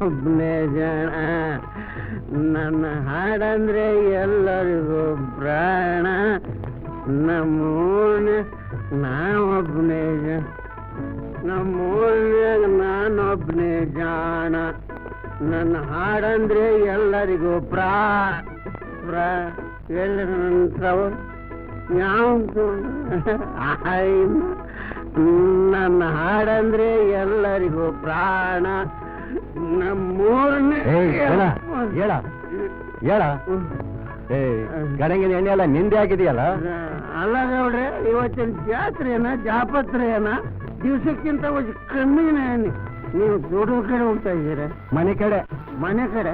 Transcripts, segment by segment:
ಒಬ್ಬನೇ ಜನ ನನ್ನ ಹಾಡಂದ್ರೆ ಎಲ್ಲರಿಗೂ ಪ್ರಾಣ ನಮ್ಮೂರ್ನ ನಾವೊಬ್ಬನೇ ಜನ ನಮ್ಮೂರ್ನಾಗ ನಾನೊಬ್ಬನೇ ಜಾಣ ನನ್ನ ಹಾಡಂದ್ರೆ ಎಲ್ಲರಿಗೂ ಪ್ರಾ ಪ್ರಾ ಎಲ್ಲರೂ ಯಾವ ನನ್ನ ಹಾಡಂದ್ರೆ ಎಲ್ಲರಿಗೂ ಪ್ರಾಣ ನಮ್ಮೂರ್ನ ಏಯ್, ಹೇಳ, ಹೇಳ. ಏ ಗಣಗಿನ ಎಣ್ಣೆ ಎಲ್ಲ ನಿಂದೆ ಆಗಿದೆಯಲ್ಲ ಅಲ್ಲ ಗೌಡ್ರೆ ಇವತ್ತಿನ ಜಾತ್ರೆನ ಜಾಪತ್ರೆನ ದಿವಸಕ್ಕಿಂತ ಒಂದು ಕಮ್ಮಿನ ನೀವು ದೊಡ್ಡ ಕಡೆ ಹೋಗ್ತಾ ಇದ್ದೀರ? ಮನೆ ಕಡೆ. ಮನೆ ಕಡೆ.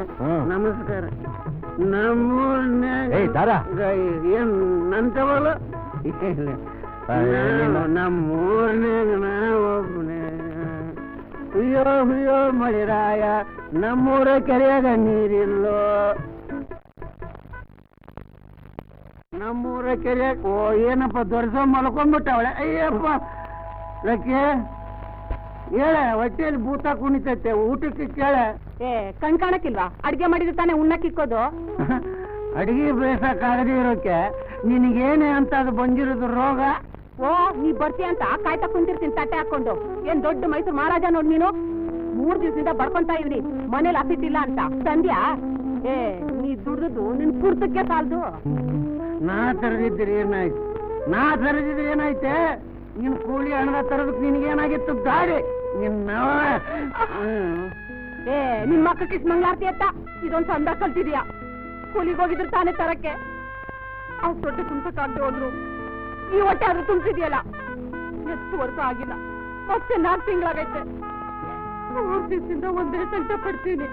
ನಮಸ್ಕಾರ. ನಮ್ಮೂರ್ನ್ಯಾಗ. ಏನ್ ನಂತವಲ್ಲ? ನಮ್ಮೂರ್ನ್ಯಾಗ ನಾ ಏನಿಲ್ಲ. ಹುಯ್ಯೋ ಹುಯ್ಯೋ ಮಳಿರಾಯ ನಮ್ಮೂರ ಕೆರೆಯಾಗ ನೀರಿಲ್ಲೋ. ನಮ್ಮೂರ ಕೆರೆಯಾಗ ಓ ಏನಪ್ಪ ದೊರಸ ಮಲ್ಕೊಂಡ್ಬಿಟ್ಟವಳೆ. ಅಯ್ಯಪ್ಪ ಲಕ್ಕೆ ಹೇಳ ಹೊಟ್ಟೆಯಲ್ಲಿ ಭೂತ ಕುಣಿತೈತೆ ಊಟಕ್ಕೆ ಕೇಳ. ಏ ಕಣ್ ಕಾಣಕ್ಕಿಲ್ವಾ? ಅಡ್ಗೆ ಮಾಡಿದ್ರೆ ತಾನೇ ಉಣ್ಣಕ್ಕಿಕ್ಕೋದು ಅಡಿಗೆ ಬೇಸಕ್ಕಾಗದೇ ಇರೋಕೆ ನಿನಗೇನೆ ಅಂತ ಅದು ಬಂದಿರೋದು ರೋಗ? ಓ ನೀ ಬರ್ತೀಯ ಅಂತ ಕಾಯ್ತಾ ಕುಂತಿರ್ತೀನಿ ತಟ್ಟೆ ಹಾಕೊಂಡು ಏನ್ ದೊಡ್ಡ ಮೈಸೂರು ಮಹಾರಾಜ ನೋಡ್ ನೀನು? ಮೂರ್ ದಿವಸದಿಂದ ಬರ್ಕೊಂತ ಇವ್ರಿ ಮನೇಲಿ ಹಸಿಟ್ಟಿಲ್ಲ ಅಂತ. ಸಂಧ್ಯಾ? ಏ ನೀ ದುಡ್ದು ನಿನ್ ಪೂರ್ತಕ್ಕೆ ಸಾಲ್ದು. ನಾ ತರದಿದ್ರಿ ಏನಾಯ್ತು? ನಾ ತರದಿದ್ರೆ ಏನಾಯ್ತೆ? ನಿನ್ ಕೂಲಿ ಹಣದ ತರದಕ್ಕೆ ನಿನ್ಗೇನಾಗಿತ್ತು? ಗಾಡಿ! ನಿನ್ನ ಏ ನಿಮ್ ಮಕ್ಕ ಕಿಸ್ ಮಂಗ್ಲಾರ್ತಿ ಅತ್ತ? ಇದೊಂದ್ ಸಂದ ಕಲ್ತಿದ್ಯಾ? ಕೂಲಿಗೆ ಹೋಗಿದ್ರು ತಾನೇ ತರಕ್ಕೆ. ಅವ್ರು ದೊಡ್ಡ ತುಂಬಿಸಕ್ಕಾಗ್ದೆ ಹೋದ್ರು. ಈ ಹೊಟ್ಟೆ ಆದ್ರೂ ತುಂಬಿಸಿದ್ಯಲ್ಲ ಎಷ್ಟು ವರ್ಷ ಆಗಿಲ್ಲ. ಮತ್ತೆ ನಾಲ್ಕು ತಿಂಗಳಾಗೈತೆ. ಮೂರ್ ದಿವಸದಿಂದ ಒಂದೇ ಸಂಕಟ ಪಡ್ತೀನಿ.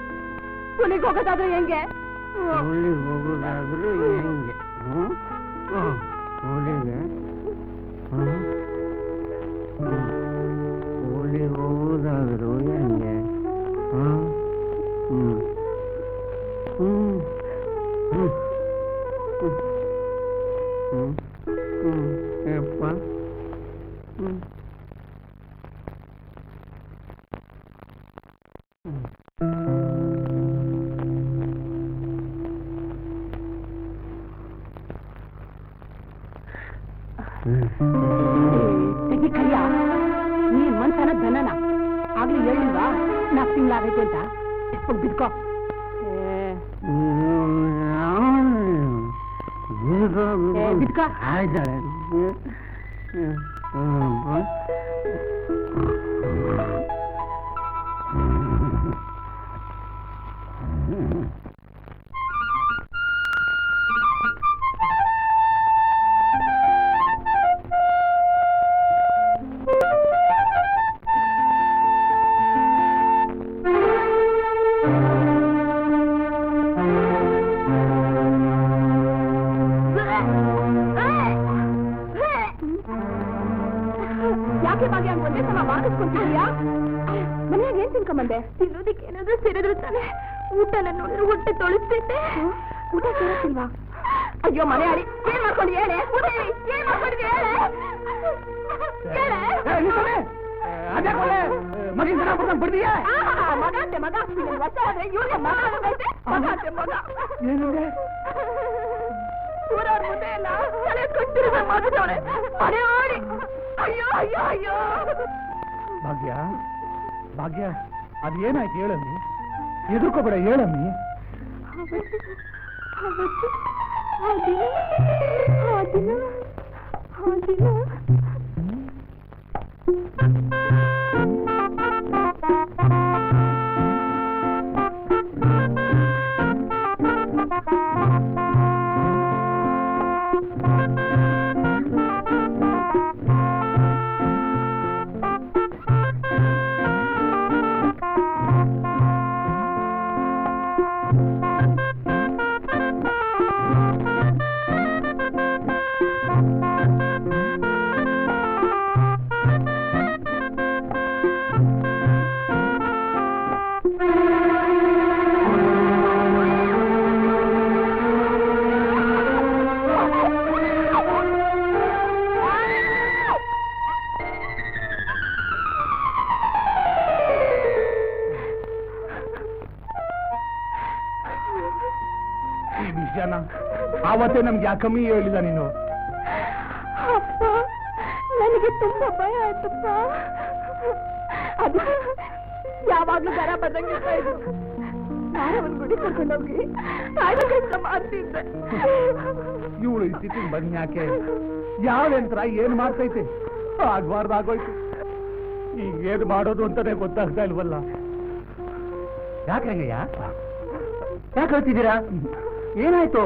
ಕೂಲಿಗೆ ಹೋಗೋದಾದ್ರೆ ಹೆಂಗೆ? ಕೂಲಿಗೆ ಹೋಗೋದಾದ್ರೂ ಹೆಂಗೆ? ಹ್ಮ್? ತೆಗಿ ಕೈಯ ನೀನ್ ಮನ್ಸನ ಧನನ. ಆಗ್ಲಿ ಹೇಳಿಲ್ವಾ? ನಾಲ್ಕು ತಿಂಗಳಾಗೈತೆ ಅಂತ. ಹೋಗ್ ಬಿದ್ಕೋ. ಏ, ಬಿದ್ಕೋ. ಆಯ್ತಾಳೆ. ಯಾಕೆ ನೋಡಿದ್ರೆ ಹೊಟ್ಟೆ ತೊಳಿಸ್ತೈತೆ ಊಟ ಸೇರಿಸಿಲ್ವಾ ಅಯ್ಯೋ ಮನೆ ಆಡಿ ಏನ್ ಮಾಡ್ಕೊಂಡು ಹೇಳೆ ಊಟ ಹೇಳಿ ಏನ್ ಮಾಡ್ಕೊಂಡಿದ್ದೆ ಹೇಳೆ ಹೇಳೆ ಆ, ಮಗ ಅಂತೆ ಮಗ ಇನ್ನೊಂದ್ ವರ್ಷ ಆದ್ರೆ ಇವ್ನಿಗೆ ಮಗ ಆಗೋದೈತೆ ಮಗ ಅಂತೆ ಮಗ ಊರವ್ರ ಮುಂದೆ ಎಲ್ಲ ತಲೆ ಕೊಟ್ಟಿರೋ ಮಗದವಳೆ ಮನೆ ಆಡಿ ಅಯ್ಯೋ ಅಯ್ಯೋ ಅಯ್ಯೋ ಭಾಗ್ಯ ಭಾಗ್ಯ ಅದೇನಾಯ್ತು ಹೇಳಮ್ಮಿ ಎದುರ್ಕೋಬೇಡ ಹೇಳಮ್ಮಿ ஆதினா ஆதினா ஆதினா. ಆ ಆವತ್ತೇ ನಮ್ಗ ಯಾಕೆ ಕಮ್ಮಿ ನಮ್ಗೆ ಯಾಕಮ್ಮಿ ಹೇಳಿಲ್ಲ ನೀನು? ಅಪ್ಪ ನನಗೆ ತುಂಬಾ ಭಯ ಆಯ್ತಪ್ಪ. ಅದು ಯಾವಾಗ್ಲೂ ಬರ ಬದಂಗಿಲ್ಲ ಇದು ನಾನು ಅವನ್ ಗುಡಿ ಕರ್ಕೊಂಡೋಗಿ ಕಾಯ್ದ ಕೆಲಸ ಮಾಡ್ತಿದ್ದೆ. ಇವಳು ಈ ಬನ್ನಿ ಬಂದ್ ಯಾಕೆ? ಯಾವ ಯಂತ್ರ ಏನ್ ಮಾಡ್ತೈತೆ? ಆಗ್ಬಾರ್ದಾಗೋಯ್ತು. ಈಗ ಏನ್ ಮಾಡೋದು ಅಂತಾನೆ ಗೊತ್ತಾಗ್ತಾ ಇಲ್ವಲ್ಲ? ಯಾಕೆ ಯಾಕೆ ಹೇಳ್ತಿದ್ದೀರಾ? ಏನಾಯ್ತು?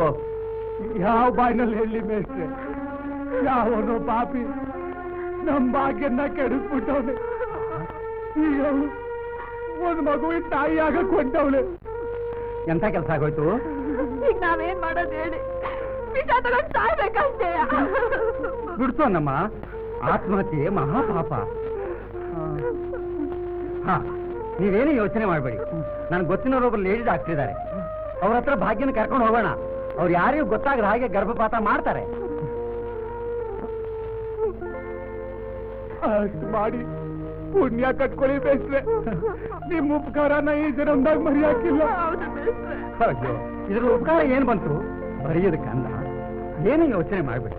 ಯಾವ ಬಾಯಿನಲ್ಲಿ ಹೇಳಿ ಮೇಷ್ಟ್ರೆ ಯಾವನು ಪಾಪಿ ನಮ್ ಭಾಗ್ಯನ್ನ ಕೆಡಿಸ್ಬಿಟ್ಟವನೆ. ಒಂದು ಮಗುವಿನ ತಾಯಿಯಾಗ ಕೊಟ್ಟವ್ಳೆ ಎಂತ ಕೆಲಸ ಆಗೋಯ್ತು? ಈಗ ನಾವೇನ್ ಮಾಡೋದು ಹೇಳಿ? ವಿಷ ತಗೊಂಡು ಸಾಯ್ಬೇಕಷ್ಟೇ ಬಿಡ್ತು ಅನ್ನಮ್ಮ ಆತ್ಮಹತ್ಯೆ ಮಹಾಪಾಪ. ಹಾ ನೀವೇನು ಯೋಚನೆ ಮಾಡಬೇಡಿ. ನನ್ಗೆ ಗೊತ್ತಿನವರೊಬ್ಬರು ಲೇಡಿ ಡಾಕ್ಟರ್ ಇದ್ದಾರೆ. ಅವ್ರ ಹತ್ರ ಭಾಗ್ಯನ ಕರ್ಕೊಂಡು ಹೋಗೋಣ. ಅವ್ರು ಯಾರಿಗೂ ಗೊತ್ತಾಗದ ಹಾಗೆ ಗರ್ಭಪಾತ ಮಾಡ್ತಾರೆ. ಅಷ್ಟು ಮಾಡಿ ಪುಣ್ಯ ಕಟ್ಕೊಳ್ಳಿ ಬೇಸ್ರೆ. ನಿಮ್ಮ ಉಪಕಾರನ ಈ ಜನ್ಮದಾಗ ಮರೆಯಾಕಿಲ್ಲ. ಇದ್ರ ಉಪಕಾರ ಏನ್ ಬಂತು? ಬರೆಯೋದಕ್ಕಲ್ಲ ಕಂದ ಏನು ಯೋಚನೆ ಮಾಡ್ಬೇಡಿ.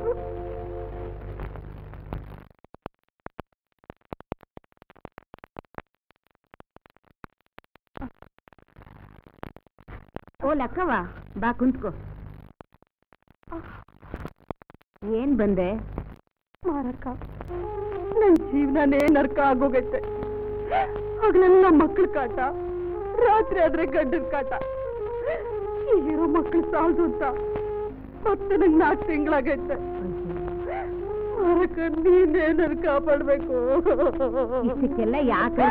ಓ ಲಕ್ಕವ ಬಾ ಕುಂತ್ಕೋ. ಏನ್ ಬಂದೆ? ಮಾರಕ್ಕ ನನ್ ಜೀವನನೇ ನರ್ಕ ಆಗೋಗೈತೆ. ಹಗಲೆಲ್ಲ ಮಕ್ಕಳ ಕಾಟ ರಾತ್ರಿ ಆದ್ರೆ ಗಂಡನ ಕಾಟ. ಈಗಿರೋ ಮಕ್ಕಳು ಸಾಲದು ಅಂತ ಮತ್ತೆ ನಂಗೆ ನಾಲ್ಕು ತಿಂಗಳಾಗೈತೆ. ಮಾರಕ್ಕ ನೀನೇ ನನ್ ಕಾಪಾಡ್ಬೇಕು. ಇದಕ್ಕೆಲ್ಲ ಯಾಕೆ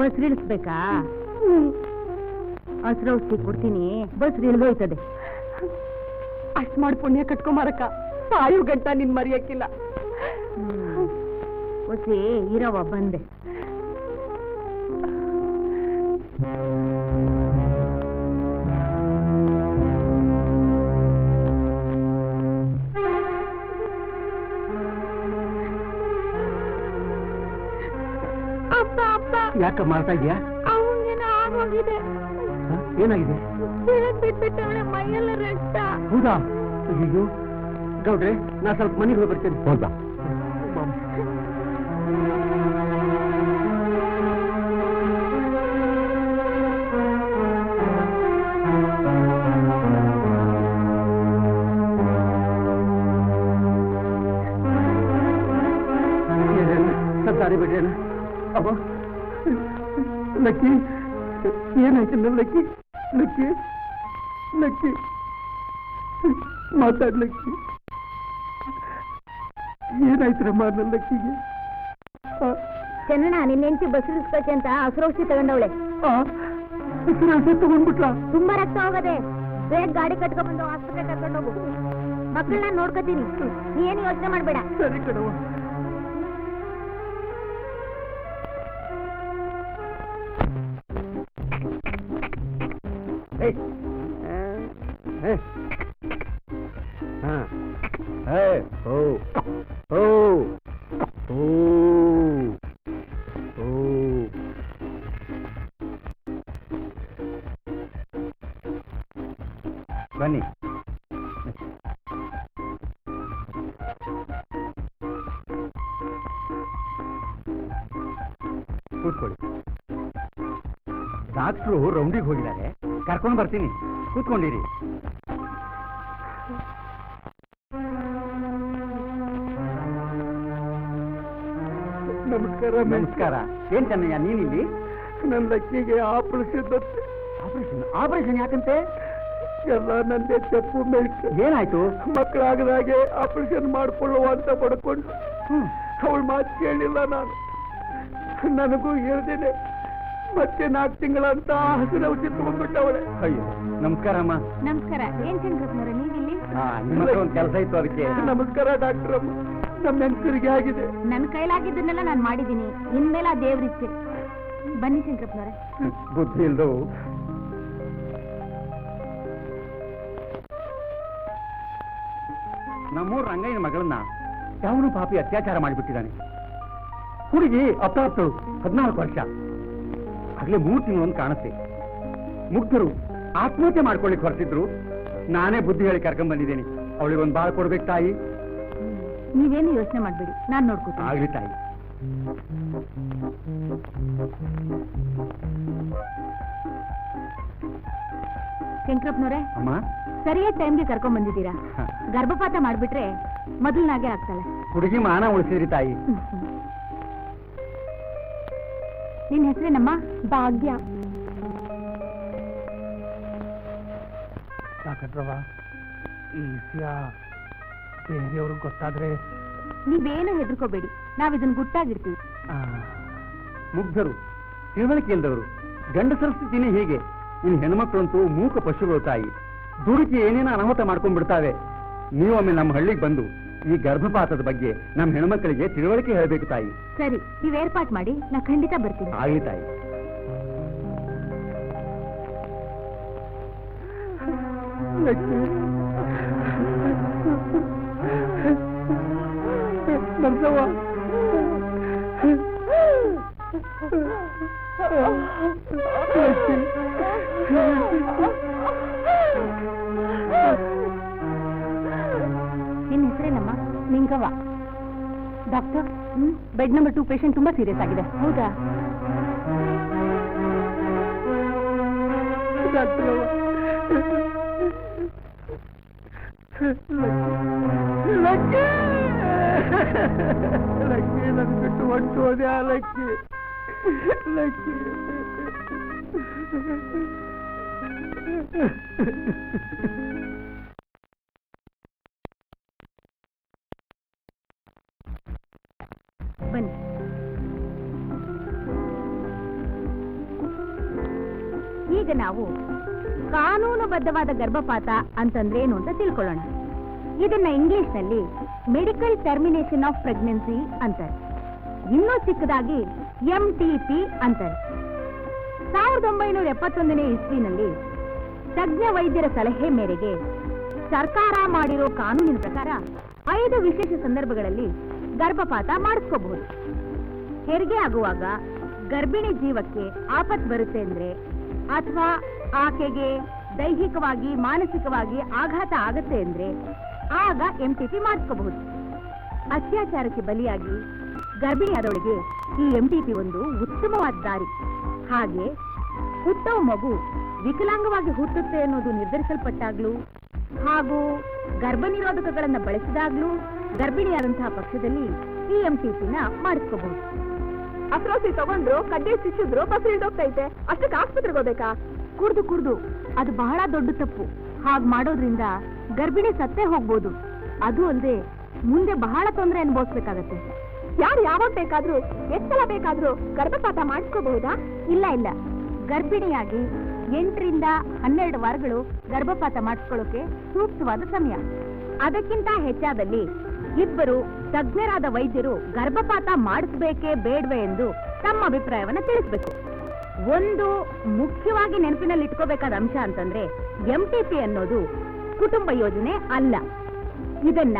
ಬಸ್ ಇಳಿಸ್ಬೇಕಾ? ಹಸ್ರು ಔಷಧಿ ಕೊಡ್ತೀನಿ. ಬಸ್ ಇಳಿದೋಯ್ತದೆ ಅಷ್ಟು ಮಾಡಿ ಪುಣ್ಯ ಕಟ್ಕೊ ಮಾರಕ್ಕ ಸಾಯು ಗಂಟ ನಿನ್ ಮರೆಯಕ್ಕಿಲ್ಲ ಒಸಿ ಇರವ ಬಂದೆ. ಯಾಕ ಅಪ್ಪ. ಯಾಕೆ ಮಾಡ್ತಾ ಇದೆಯಾ ಅವನಿಗೇನೋ ಆಗೋಗಿದೆ? ಏನಾಗಿದೆ? ಬಿಟ್ಬಿಟ್ಟವಳೆ ಮೈಯೆಲ್ಲ ರಕ್ತ. ಹೌದಾ? ಅಯ್ಯೋ ಗೌಡ್ರೆ ನಾ ಸ್ವಲ್ಪ ಮನೆಗೆ ಹೋಗಿ ಬರ್ತೇನೆ. ಹೌದಾ ಸಾರಿ ಬಿಡ್ರೇನ? ಅಬ್ಬ. ಲಕ್ಕಿ ಏನಾಯ್ತು ಲಕ್ಕಿ? Lucky Lucky. ಮಾತಾಡ್ಲಕ್ಕಿ ಏನಾಯ್ತ್ರಮ್ಮ ನನ್ನ ಲಕ್ಕಿಗೆ? ಚೆನ್ನಣ್ಣ ಚೆನ್ನ ನಿನ್ನ ಹೆಂಡತಿ ಬಸ್ ಅಂತ ಹಸ್ರು ಔಷಧಿ ತಗೊಂಡವಳೆ ತಗೊಂಡ್ಬಿಟ್ಲಾ. ತುಂಬಾ ರಕ್ತ ಹೋಗದೆ ಬೇಗ ಗಾಡಿ ಕಟ್ಕೊಂಡ್ಬಂದು ಆಸ್ಪತ್ರೆ ಕರ್ಕೊಂಡು ಹೋಗು. ಮಕ್ಕಳನ್ನ ನೋಡ್ಕೋತೀನಿ. ನೀ ಏನು ಯೋಚನೆ ಮಾಡ್ಬೇಡ. ಸರಿ ಕಣವ ಬನ್ನಿ. ಕೂತ್ಕೊಳ್ಳಿ. ಡಾಕ್ಟ್ರು ರೌಂಡಿಗೆ ಹೋಗಿದ್ದಾರೆ. ಕರ್ಕೊಂಡು ಬರ್ತೀನಿ. ಕೂತ್ಕೊಂಡಿರಿ. ನಮಸ್ಕಾರ ನಮಸ್ಕಾರ. ಏನ್ ಚೆನ್ನಯ್ಯ ನೀನಿಲ್ಲಿ? ನನ್ನ ಲಕ್ಕಿಗೆ ಆಪರೇಷನ್ ಆಪರೇಷನ್? ಆಪರೇಷನ್ ಯಾಕಂತೆ? ಎಲ್ಲ ನಂದೇ ತಪ್ಪು ಮೇಷ್ಟ್ರೆ ಏನಾಯ್ತು? ಮಕ್ಕಳಾಗದಾಗೆ ಆಪರೇಷನ್ ಮಾಡ್ಕೊಳ್ಳುವ ಅಂತ ಪಡ್ಕೊಂಡು ಅವಳು ಮಾತು ಕೇಳಿಲ್ಲ ನಾನು. ನನಗೂ ಹೇಳ್ದೇನೆ ಮತ್ತೆ ನಾಲ್ಕು ತಿಂಗಳಂತ ಹಸಿರು ಔಷಧಿ ತಗೊಂಡ್ಬಿಟ್ಟವಳೆ. ಅಯ್ಯೋ ನಮಸ್ಕಾರ ಅಮ್ಮ. ನಮಸ್ಕಾರ. ಏನ್ ಚಂದ್ರಪ್ಪನವ್ರೆ ನೀವಿಲ್ಲಿ? ಒಂದು ಕೆಲಸ ಇತ್ತು ಅದಕ್ಕೆ. ನಮಸ್ಕಾರ ಡಾಕ್ಟರ್ ಅಮ್ಮ. ನಮ್ಮ ಹೆಂಗಸರಿಗೆ ಆಗಿದೆ. ನನ್ನ ಕೈಲಾಗಿದ್ದನ್ನೆಲ್ಲ ನಾನು ಮಾಡಿದ್ದೀನಿ. ಇನ್ಮೇಲೆ ಆ ದೇವ್ರಿಚ್ಛೆ ಬನ್ನಿ ಶಂಕರಪ್ಪನವ್ರೆ. ಬುದ್ಧಿ ಇಲ್ದು ನಮ್ಮೂರ್ ರಂಗಯ್ಯನ ಮಗಳನ್ನ ಯಾವನು ಪಾಪಿ ಅತ್ಯಾಚಾರ ಮಾಡಿಬಿಟ್ಟಿದ್ದಾನೆ. ಹುಡುಗಿ ಹತ್ತಾರ್ತಳು ಹದಿನಾಲ್ಕು ವರ್ಷ. ಆಗ್ಲೇ ಮೂರು ತಿಂಗಳು ಒಂದು ಕಾಣುತ್ತೆ. ಮುಗ್ಧರು ಆತ್ಮಹತ್ಯೆ ಮಾಡ್ಕೊಳ್ಳಿಕ್ ಹೊರಟಿದ್ರು. ನಾನೇ ಬುದ್ಧಿ ಹೇಳಿ ಕರ್ಕೊಂಡ್ ಬಂದಿದ್ದೇನೆ. ಅವಳಿಗೆ ಒಂದು ಬಾಳ್ ಕೊಡ್ಬೇಕು ತಾಯಿ. ನೀವೇನು ಯೋಚನೆ ಮಾಡ್ಬೇಡಿ ನಾನು ನೋಡ್ಕೊತೀನಿ. ಆಗ್ಲಿ ತಾಯಿ. ಶಂಕರಪ್ಪನವ್ರೆ ಅಮ್ಮ? ಸರಿಯಾದ ಟೈಮ್ಗೆ ಕರ್ಕೊಂಡ್ ಬಂದಿದ್ದೀರಾ. ಗರ್ಭಪಾತ ಮಾಡ್ಬಿಟ್ರೆ ಮೊದಲನಾಗೆ ಆಗ್ತಾಳೆ. ಹುಡುಗಿ ಮಾನ ಉಳಿಸಿದ್ರಿ ತಾಯಿ. ನಿನ್ ಹೆಸರೇನಮ್ಮ? ಭಾಗ್ಯ. ಸಾಕಟ್ರವ ಈ ವಿಷಯ ಬೇರೆಯವ್ರಿಗೆ ಗೊತ್ತಾದ್ರೆ ನೀವೇನು ಹೆದರ್ಕೋಬೇಡಿ. ನಾವ್ ಇದನ್ನ ಗುಟ್ಟಾಗಿರ್ತೀವಿ. ಮುಗ್ಧರು ತಿಳುವಳಿಕೆ ಇಲ್ದವರು ಗಂಡಸರ ಸ್ಥಿತಿನೇ ಹೀಗೆ. ಇನ್ನು ಹೆಣ್ಮಕ್ಳಂತೂ ಮೂಕ ಪಶುಗಳು ತಾಯಿ. ದುಡುಕಿ ಏನೇನೋ ಅನಾಹುತ ಮಾಡ್ಕೊಂಡ್ ಬಿಡ್ತಾವೆ ನೀವೊಮ್ಮೆ ನಮ್ಮ ಹಳ್ಳಿಗೆ ಬಂದು ಈ ಗರ್ಭಪಾತದ ಬಗ್ಗೆ ನಮ್ಮ ಹೆಣ್ಮಕ್ಳಿಗೆ ತಿಳುವಳಿಕೆ ಹೇಳಬೇಕು ತಾಯಿ. ಸರಿ ನೀವ್ ಏರ್ಪಾಟ್ ಮಾಡಿ ನಾ ಖಂಡಿತ ಬರ್ತೀನಿ. ಆಗಲಿ ತಾಯಿ. ನರ್ಸವ್ವ Ningavva doctor? Bed number two patient ತುಂಬಾ ಸೀರಿಯಸ್ ಆಗಿದೆ. ಹೌದಾ? ಲಕ್ಕಿ. ಈಗ ನಾವು, ಕಾನೂನುಬದ್ಧವಾದ ಗರ್ಭಪಾತ ಅಂತಂದ್ರೆ ಏನು ಅಂತ ತಿಳ್ಕೊಳ್ಳೋಣ. ಇದನ್ನ ಇಂಗ್ಲಿಷ್ನಲ್ಲಿ ಮೆಡಿಕಲ್ ಟರ್ಮಿನೇಷನ್ ಆಫ್ ಪ್ರೆಗ್ನೆನ್ಸಿ ಅಂತಾರೆ. ಇನ್ನೂ ಚಿಕ್ಕದಾಗಿ ಎಂ ಟಿ ಪಿ ಅಂತಾರೆ. ಸಾವಿರದ ಒಂಬೈನೂರ ಎಪ್ಪತ್ತೊಂದನೇ ಇಸ್ವಿನಲ್ಲಿ ತಜ್ಞ ವೈದ್ಯರ ಸಲಹೆ ಮೇರೆಗೆ ಸರ್ಕಾರ ಮಾಡಿರೋ ಕಾನೂನಿನ ಪ್ರಕಾರ ಐದು ವಿಶೇಷ ಸಂದರ್ಭಗಳಲ್ಲಿ ಗರ್ಭಪಾತ ಮಾಡಿಸ್ಕೋಬಹುದು. ಹೆರಿಗೆ ಆಗುವಾಗ ಗರ್ಭಿಣಿ ಜೀವಕ್ಕೆ ಆಪತ್ ಬರುತ್ತೆ ಅಂದ್ರೆ ಅಥವಾ ಆಕೆಗೆ ದೈಹಿಕವಾಗಿ, ಮಾನಸಿಕವಾಗಿ ಆಘಾತ ಆಗತ್ತೆ ಅಂದ್ರೆ ಆಗ ಎಂ ಟಿ ಪಿ ಮಾಡ್ಕೋಬಹುದು ಅತ್ಯಾಚಾರಕ್ಕೆ ಬಲಿಯಾಗಿ ಗರ್ಭಿಣಿಯಾದವಳಿಗೆ ಈ ಎಂ ಟಿ ಪಿ ಒಂದು ಉತ್ತಮವಾದ ದಾರಿ. ಹಾಗೆ ಉತ್ತಮ ಮಗು ವಿಕಲಾಂಗವಾಗಿ ಹುಟ್ಟುತ್ತೆ ಅನ್ನೋದು ನಿರ್ಧರಿಸಲ್ಪಟ್ಟಾಗ್ಲೂ ಹಾಗೂ ಗರ್ಭನಿರೋಧಕಗಳನ್ನು ಬಳಸಿದಾಗ್ಲೂ ಗರ್ಭಿಣಿಯಾದಂತಹ ಪಕ್ಷದಲ್ಲಿ ಈ ಎಂ ಟಿ ಪಿನ ಮಾಡಿಸ್ಕೋಬಹುದು. ಅಫ್ರೋಸಿ ತಗೊಂಡ್ರು ಕಡ್ಡಿ ಸಿಕ್ಕಿದ್ರು ಬಸ್ ಹೋಗ್ತೈತೆ ಅಷ್ಟಕ್ಕೆ ಆಸ್ಪತ್ರೆಗೆ ಹೋಗ್ಬೇಕಾ? ಕುಡ್ದು ಕುಡ್ದು. ಅದು ಬಹಳ ದೊಡ್ಡ ತಪ್ಪು. ಹಾಗ್ ಮಾಡೋದ್ರಿಂದ ಗರ್ಭಿಣಿ ಸತ್ತೇ ಹೋಗ್ಬೋದು. ಅದು ಅಲ್ಲದೆ ಮುಂದೆ ಬಹಳ ತೊಂದರೆ ಅನುಭವಿಸ್ಬೇಕಾಗತ್ತೆ. ಯಾರು ಯಾವಾಗ ಬೇಕಾದ್ರೂ ಎಷ್ಟಲ ಬೇಕಾದ್ರೂ ಗರ್ಭಪಾತ ಮಾಡಿಸ್ಕೋಬಹುದಾ? ಇಲ್ಲ ಇಲ್ಲ. ಗರ್ಭಿಣಿಯಾಗಿ ಎಂಟರಿಂದ ಹನ್ನೆರಡು ವಾರಗಳು ಗರ್ಭಪಾತ ಮಾಡಿಸ್ಕೊಳ್ಳೋಕೆ ಸೂಕ್ತವಾದ ಸಮಯ. ಅದಕ್ಕಿಂತ ಹೆಚ್ಚಾದಲ್ಲಿ ಇಬ್ಬರು ತಜ್ಞರಾದ ವೈದ್ಯರು ಗರ್ಭಪಾತ ಮಾಡಿಸ್ಬೇಕೇ ಬೇಡವೆ ಎಂದು ತಮ್ಮ ಅಭಿಪ್ರಾಯವನ್ನ ತಿಳಿಸ್ಬೇಕು. ಒಂದು, ಮುಖ್ಯವಾಗಿ ನೆನಪಿನಲ್ಲಿ ಇಟ್ಕೋಬೇಕಾದ ಅಂಶ ಅಂತಂದ್ರೆ ಎಂ ಟಿ ಪಿ ಅನ್ನೋದು ಕುಟುಂಬ ಯೋಜನೆ ಅಲ್ಲ. ಇದನ್ನ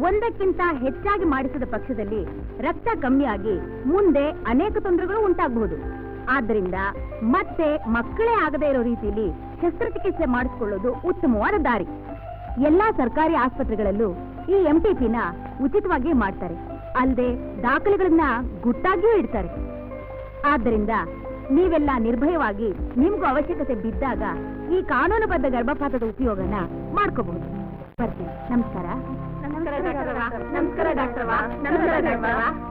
ಒಂದಕ್ಕಿಂತ ಹೆಚ್ಚಾಗಿ ಮಾಡಿಸಿದ ಪಕ್ಷದಲ್ಲಿ ರಕ್ತ ಕಮ್ಮಿಯಾಗಿ ಮುಂದೆ ಅನೇಕ ತೊಂದರೆಗಳು ಉಂಟಾಗಬಹುದು. ಆದ್ದರಿಂದ ಮತ್ತೆ ಮಕ್ಕಳೇ ಆಗದೇ ಇರೋ ರೀತಿಯಲ್ಲಿ ಶಸ್ತ್ರಚಿಕಿತ್ಸೆ ಮಾಡಿಸಿಕೊಳ್ಳೋದು ಉತ್ತಮವಾದ ದಾರಿ. ಎಲ್ಲಾ ಸರ್ಕಾರಿ ಆಸ್ಪತ್ರೆಗಳಲ್ಲೂ ಈ ಎಂ ಪಿ ಪಿನ ಉಚಿತವಾಗಿ ಮಾಡ್ತಾರೆ. ಅಲ್ಲದೆ ದಾಖಲೆಗಳನ್ನ ಗುಟ್ಟಾಗಿಯೂ ಇಡ್ತಾರೆ. ಆದ್ದರಿಂದ ನೀವೆಲ್ಲ ನಿರ್ಭಯವಾಗಿ ನಿಮ್ಗೂ ಅವಶ್ಯಕತೆ ಬಿದ್ದಾಗ ಈ ಕಾನೂನುಬದ್ಧ ಗರ್ಭಪಾತದ ಉಪಯೋಗನ ಮಾಡ್ಕೋಬಹುದು. ಬರ್ತೀನಿ. ನಮಸ್ಕಾರ. ನಮಸ್ಕಾರ ಡಾಕ್ಟರ್ ನಮಸ್ಕಾರ ಡಾಕ್ಟರ್ ನಮಸ್ಕಾರ ಡಾಕ್ಟರ್ವಾ